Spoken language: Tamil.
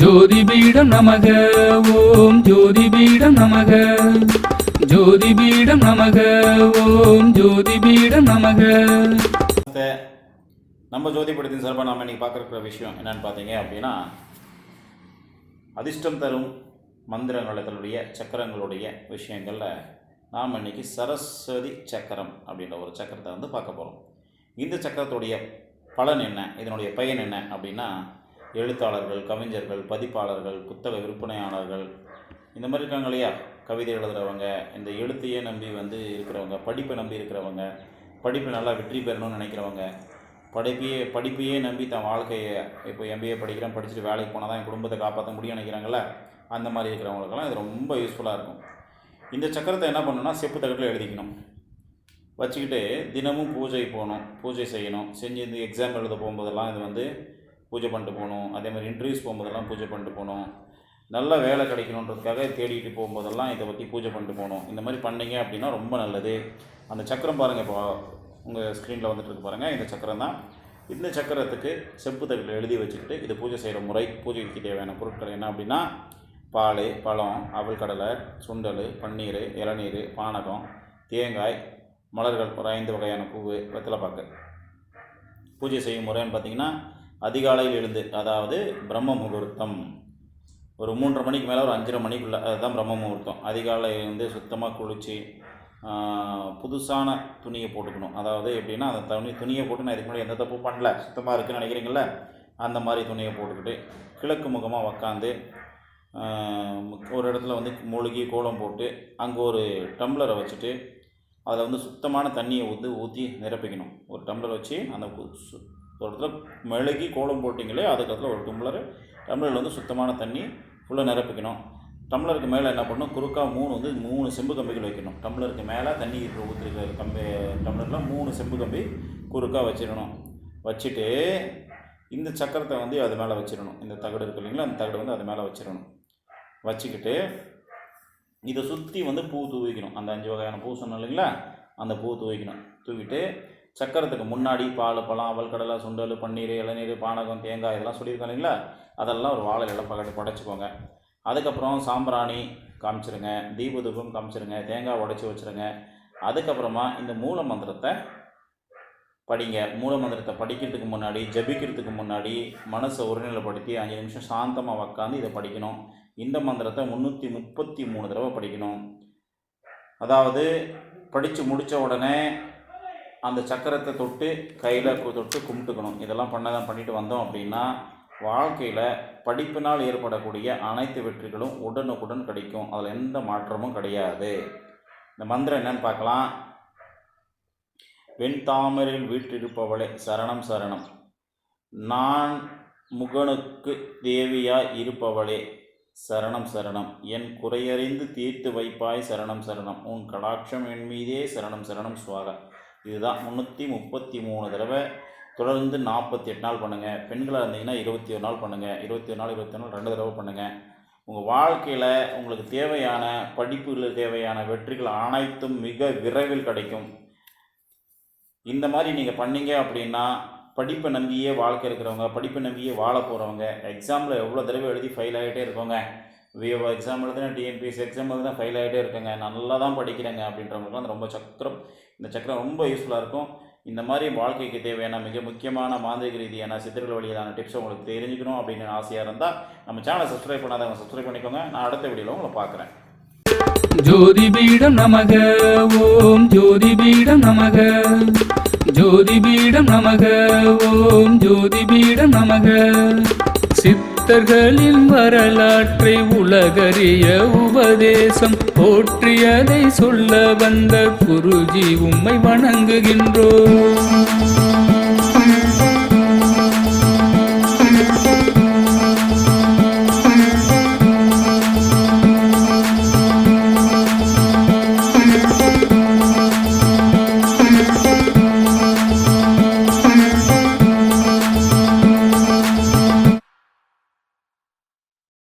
ஜோதிபீடம் நமக ஓம் ஜோதிபீடம் நமக. ஜோதிபீடம் நமக ஓம் ஜோதிபீடம் நமக. நம்ம ஜோதிபடத்தின் சார்பாக நம்ம இன்றைக்கி பார்க்குற விஷயம் என்னென்னு பார்த்தீங்க அப்படின்னா அதிர்ஷ்டம் தரும் மந்திரங்களத்தினுடைய சக்கரங்களுடைய விஷயங்களில் நாம் இன்றைக்கி சரஸ்வதி சக்கரம் அப்படின்ற ஒரு சக்கரத்தை வந்து பார்க்க போகிறோம் இந்த சக்கரத்துடைய பலன் என்ன? இதனுடைய பயன் என்ன அப்படின்னா எழுத்தாளர்கள் கவிஞர்கள் பதிப்பாளர்கள் புத்தக விற்பனையாளர்கள். இந்த மாதிரி இருக்காங்க இல்லையா? கவிதை எழுதுகிறவங்க இந்த எழுத்தையே நம்பி வந்து இருக்கிறவங்க படிப்பை நம்பி இருக்கிறவங்க படிப்பு நல்லா வெற்றி பெறணும்னு நினைக்கிறவங்க படிப்பையே படிப்பையே நம்பி தன் வாழ்க்கையை இப்போ எம்பிஏ படிக்கிறேன் படிச்சுட்டு வேலைக்கு போனால் தான் என் குடும்பத்தை காப்பாற்ற முடியும் நினைக்கிறாங்களே அந்த மாதிரி இருக்கிறவங்களுக்கெல்லாம் இது ரொம்ப யூஸ்ஃபுல்லாக இருக்கும். இந்த சக்கரத்தை என்ன பண்ணணும்னா செப்பு தகட்டில் எழுதிக்கணும். வச்சுக்கிட்டு தினமும் பூஜை போகணும் பூஜை செய்யணும். செஞ்சு இந்த எக்ஸாம் எழுத போகும்போதெல்லாம் இது வந்து பூஜை பண்ணிட்டு போகணும். அதே மாதிரி இன்டர்வியூஸ் போகும்போதெல்லாம் பூஜை பண்ணிட்டு போகணும். நல்ல வேலை கிடைக்கணுன்றதுக்காக தேடிட்டு போகும்போதெல்லாம் இதை பற்றி பூஜை பண்ணிட்டு போகணும். இந்த மாதிரி பண்ணீங்க அப்படின்னா ரொம்ப நல்லது. அந்த சக்கரம் பாருங்கள் இப்போ உங்கள் ஸ்க்ரீனில் வந்துட்டு இருக்கு பாருங்கள் இந்த சக்கரம் தான். இந்த சக்கரத்துக்கு செப்பு தகட்டில் எழுதி வச்சுக்கிட்டு இது பூஜை செய்கிற முறை பூஜைக்கு தேவையான பொருட்கள் என்ன அப்படின்னா பால் பழம் அவல் கடலை சுண்டல் பன்னீர் இளநீர் பானகம் தேங்காய் மலர்கள் ஒரு ஐந்து வகையான பூவு வெத்தலை பாக்கு. பூஜை செய்யும் முறைன்னு பார்த்தீங்கன்னா அதிகாலையில் எழுந்து அதாவது பிரம்ம முகூர்த்தம். ஒரு மூன்றரை மணிக்கு மேலே ஒரு அஞ்சரை மணிக்குள்ளே அதுதான் பிரம்ம முகூர்த்தம். அதிகாலையில் வந்து சுத்தமாக குளித்து புதுசான துணியை போட்டுக்கணும். அதாவது எப்படின்னா அந்த துணி துணியை போட்டு நான் இதுக்கு முன்னாடி எந்த தப்பும் பண்ணல. சுத்தமாக இருக்குன்னு நினைக்கிறீங்கள அந்த மாதிரி துணியை போட்டுக்கிட்டு கிழக்கு முகமாக உக்காந்து ஒரு இடத்துல வந்து மூழ்கி கோலம் போட்டு அங்கே ஒரு டம்ளரை வச்சுட்டு அதில் வந்து சுத்தமான தண்ணியை ஊற்றி ஊற்றி நிரப்பிக்கணும். ஒரு டம்ளர் வச்சு அந்த ஒரு இடத்துல மெழுகி கோலம் போட்டிங்களே அதுக்கு இடத்துல ஒரு டம்ளர் டம்ளரில் வந்து சுத்தமான தண்ணி ஃபுல்லாக நிரப்பிக்கணும். டம்ளருக்கு மேலே என்ன பண்ணணும்? குறுக்காக மூணு வந்து மூணு செம்பு கம்பிகள் வைக்கணும். டம்ளருக்கு மேலே தண்ணி ஊற்றிருக்க கம்பி டம்ளரில் மூணு செம்பு கம்பி குறுக்கா வச்சிடணும். வச்சுட்டு இந்த சக்கரத்தை வந்து அது மேலே வச்சிடணும். இந்த தகடு இருக்கு இல்லைங்களா அந்த தகடு வந்து அது மேலே வச்சிடணும். வச்சுக்கிட்டு இதை சுற்றி வந்து பூ தூவிக்கணும். அந்த அஞ்சு வகையான பூ சொன்னோம் இல்லைங்களா அந்த பூ தூவிக்கணும். தூவிட்டு சக்கரத்துக்கு முன்னாடி பால் பழம் அவல் கடலை சுண்டல் பன்னீர் இளநீர் பானகம் தேங்காய் இதெல்லாம் சொல்லியிருக்கோம் இல்லைங்களா? அதெல்லாம் ஒரு வாழை இலை பக்கத்து படைச்சிக்கோங்க. அதுக்கப்புறம் சாம்பிராணி காமிச்சிருங்க தீபதூபம் காமிச்சிருங்க தேங்காய் உடச்சி வச்சுருங்க. அதுக்கப்புறமா இந்த மூல மந்திரத்தை படிங்க. மூல மந்திரத்தை படிக்கிறதுக்கு முன்னாடி ஜபிக்கிறதுக்கு முன்னாடி மனசை ஒருநிலைப்படுத்தி அஞ்சு நிமிஷம் சாந்தமாக உக்காந்து இதை படிக்கணும். இந்த மந்திரத்தை முந்நூற்றி முப்பத்தி மூணு தடவை படிக்கணும். அதாவது படித்து முடித்த உடனே அந்த சக்கரத்தை தொட்டு கையில் தொட்டு கும்பிட்டுக்கணும். இதெல்லாம் பண்ண பண்ணிட்டு வந்தோம் அப்படின்னா வாழ்க்கையில் படிப்பினால் ஏற்படக்கூடிய அனைத்து வெற்றிகளும் உடனுக்குடன் கிடைக்கும். அதில் எந்த மாற்றமும் கிடையாது. இந்த மந்திரம் என்னன்னு பார்க்கலாம். வெண்தாமரில் வீற்றிருப்பவளே சரணம் சரணம். நான் முகனுக்கு தேவியாய் இருப்பவளே சரணம் சரணம். என் குறையறிந்து தீர்த்து வைப்பாய் சரணம் சரணம். உன் கடாட்சம் என் மீதே சரணம் சரணம் சுவாகா. இதுதான் முந்நூற்றி முப்பத்தி மூணு தடவை தொடர்ந்து நாற்பத்தி எட்டு நாள் பண்ணுங்கள் பெண்களாக இருந்தீங்கன்னா இருபத்தி ஒரு நாள் பண்ணுங்கள் இருபத்தி ஒரு நாள் இருபத்தி நாள் ரெண்டு தடவை பண்ணுங்கள் உங்கள் வாழ்க்கையில் உங்களுக்கு தேவையான படிப்புகளில் தேவையான வெற்றிகள் அனைத்தும் மிக விரைவில் கிடைக்கும். இந்த மாதிரி நீங்கள் பண்ணீங்க அப்படின்னா படிப்பை நம்பியே வாழ்க்கை இருக்கிறவங்க படிப்பை நம்பியே வாழ போகிறவங்க எக்ஸாமில் எவ்வளோ தடவை எழுதி ஃபெயில் ஆகிட்டே இருக்கோங்க விஓ எக்ஸாம் எழுதுனா டிஎன்பிஎஸ் எக்ஸாம் எழுதுனா ஃபெயில் ஆகிட்டே இருக்கேங்க நல்லா தான் படிக்கிறேங்க அப்படின்றவங்களுக்குலாம் ரொம்ப சக்கரம். இந்த சக்கரம் ரொம்ப யூஸ்ஃபுல்லாக இருக்கும். இந்த மாதிரி வாழ்க்கைக்கு தேவையான மிக முக்கியமான மாந்திரிக ரீதியான சித்திரங்கள் வழியிலான டிப்ஸ் உங்களுக்கு தெரிஞ்சுக்கணும் அப்படின்னு ஆசையாக இருந்தால் நம்ம சேனலை சப்ஸ்கிரைப் பண்ணாதவங்க சப்ஸ்கிரைப் பண்ணிக்கோங்க. நான் அடுத்த வீடியோவில் உங்களை பார்க்குறேன். ஜோதிபீடம் நமக ஓம் ஜோதிபீடம் நமக. ஜோதிபீடம் நமக ஓம் ஜோதிபீடம் நமக. பக்தர்களின் வரலாற்றை உலகறிய உபதேசம் போற்றியதை சொல்ல வந்த குருஜி உம்மை வணங்குகின்றோம்.